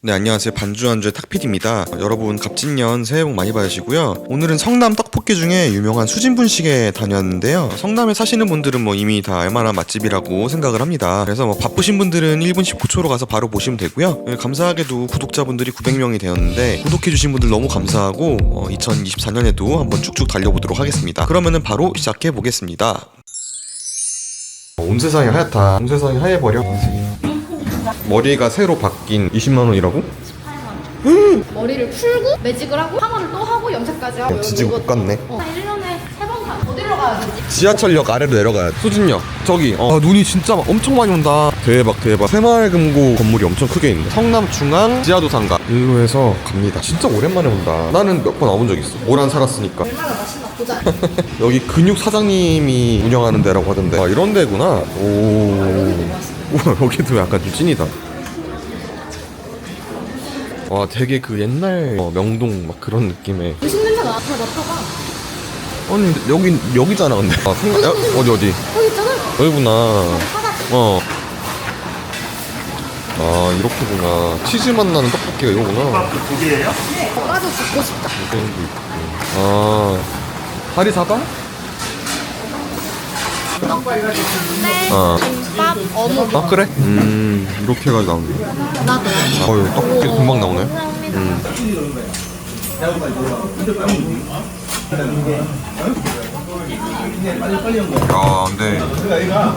네 안녕하세요. 반주한주의 탁PD입니다. 여러분 갑진년 새해 복 많이 받으시고요. 오늘은 성남 떡볶이 중에 유명한 수진분식에 다녔는데요. 성남에 사시는 분들은 뭐 이미 다 알만한 맛집이라고 생각을 합니다. 그래서 뭐 바쁘신 분들은 1분 19초로 가서 바로 보시면 되고요. 네, 감사하게도 구독자분들이 900명이 되었는데 구독해주신 분들 너무 감사하고 어, 2024년에도 한번 쭉쭉 달려보도록 하겠습니다. 그러면은 바로 시작해 보겠습니다. 온 세상이 하얗다. 온 세상이 하얘버려 머리가 새로 바뀐 20만 원이라고? 머리를 풀고 매직을 하고 샤워를 또 하고 염색까지 하고 어, 지지고 이거- 똑같네. 어, 1년에 세 번 가. 어디로 가야 되지? 지하철역 아래로 내려가야 돼. 수진역 저기 어, 아, 눈이 진짜 막 엄청 많이 온다. 대박 대박. 새마을금고 건물이 엄청 크게 있네. 성남 중앙 지하도 상가 일로 해서 갑니다. 진짜 오랜만에 온다. 나는 몇 번 와본 적 있어. 오란 살았으니까. 얼마나 맛있나 보자. 여기 근육 사장님이 운영하는 데라고 하던데. 아 이런 데구나. 오. 우와 여기도 약간 좀 찐이다. 와 되게 그 옛날 어, 명동 막 그런 느낌의 음식 냄새 나. 다 맡아봐. 아니 근데 여기 여기잖아 근데 아, 생각, 야, 어디 어디 여기 있잖아. 여기구나 사다. 어. 아 이렇게구나 치즈 맛 나는 떡볶이가 이거구나 오빠도 죽고 싶다. 이거 있고 아 파리 사바? 네. 어. 김밥, 어묵. 아 그래? 음 이렇게 해가지고 나오네 나도. 어유 떡볶이 금방 나오네 감사합니다. 야 근데 야,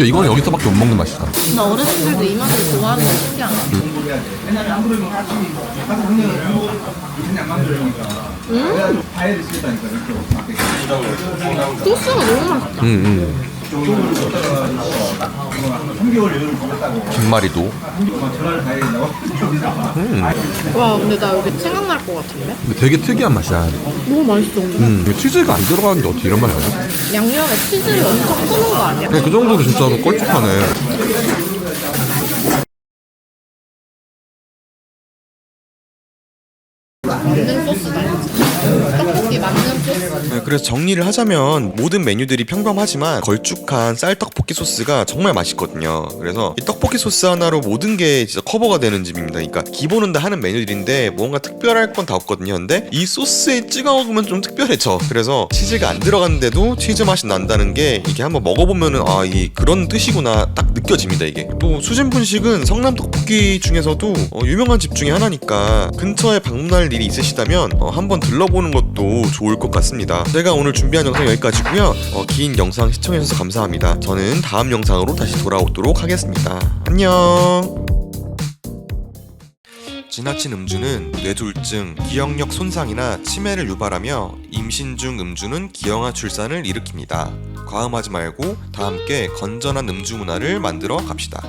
근데 이거는 여기서밖에 못 먹는 맛이다. 나 어르신들도 이 맛을 좋아하는 게 신기하네. 음. 소스가 너무 맛있다. 음, 음. 김말이도 와, 근데 나 여기 생각날 것 같은데? 근데 되게 특이한 맛이야. 너무 맛있어. 음, 이게 치즈가 안 들어가는데 어떻게 이런 맛이 나지? 양념에 치즈를 엄청 푸는 거 아니야? 그냥 그 정도로 진짜로 껄쭉하네 만능 소스다. 떡볶이. 네, 그래서 정리를 하자면 모든 메뉴들이 평범하지만 걸쭉한 쌀 떡볶이 소스가 정말 맛있거든요. 그래서 이 떡볶이 소스 하나로 모든 게 진짜 커버가 되는 집입니다. 그러니까 기본은 다 하는 메뉴들인데 뭔가 특별할 건 다 없거든요. 근데 이 소스에 찍어 먹으면 좀 특별해져. 그래서 치즈가 안 들어갔는데도 치즈 맛이 난다는 게 이게 한번 먹어보면은 아 이 그런 뜻이구나 딱 느껴집니다. 이게 또 수진 분식은 성남 떡볶이 중에서도 어, 유명한 집 중에 하나니까 근처에 방문할 일이 있으시다면 어, 한번 들러보는 것도 좋을 것 같습니다. 제가 오늘 준비한 영상 여기까지고요. 어, 긴 영상 시청해주셔서 감사합니다. 저는 다음 영상으로 다시 돌아오도록 하겠습니다. 안녕. 지나친 음주는 뇌졸중, 기억력 손상이나 치매를 유발하며 임신 중 음주는 기형아 출산을 일으킵니다. 과음하지 말고 다 함께 건전한 음주 문화를 만들어 갑시다.